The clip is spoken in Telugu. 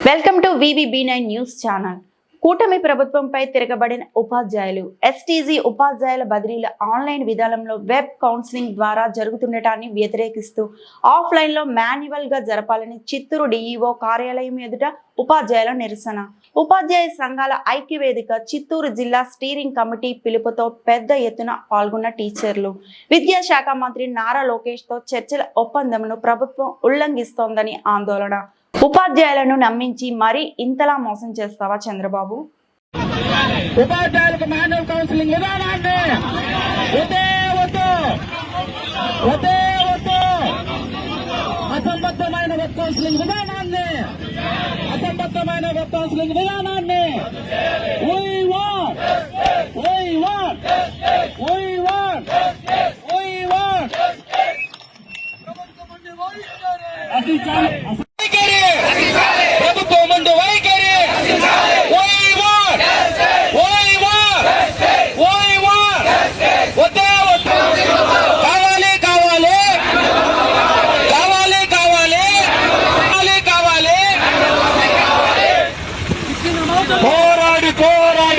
Welcome to VVB nine news channel కూటమి ప్రభుత్వంపై తిరగబడిన ఉపాధ్యాయులు ఎస్టీజీ ఉపాధ్యాయుల బదిలీల ఆన్లైన్ విధానంలో వెబ్ కౌన్సిలింగ్ ద్వారా జరుగుతుండటాన్ని వ్యతిరేకిస్తూ ఆఫ్లైన్లో లో మాన్యువల్గా జరపాలని చిత్తూరు డిఈఓ కార్యాలయం ఎదుట ఉపాధ్యాయుల నిరసన. ఉపాధ్యాయ సంఘాల ఐక్యవేదిక చిత్తూరు జిల్లా స్టీరింగ్ కమిటీ పిలుపుతో పెద్ద ఎత్తున పాల్గొన్న టీచర్లు. విద్యాశాఖ మంత్రి నారా లోకేష్తో చర్చల ఒప్పందంను ప్రభుత్వం ఉల్లంఘిస్తోందని ఆందోళన. ఉపాధ్యాయులను నమ్మించి మరీ ఇంతలా మోసం చేస్తావా చంద్రబాబు? ఉపాధ్యాయులకు మాన్యువల్ కౌన్సిలింగ్ విధానాన్ని వద్దే వద్దు. వద్దే వద్దు. అసంబద్ధమైన వెబ్ కౌన్సిలింగ్ విధానాన్ని అసంబద్ధమైన వెబ్ కౌన్సిలింగ్ విధానాన్ని We Oh!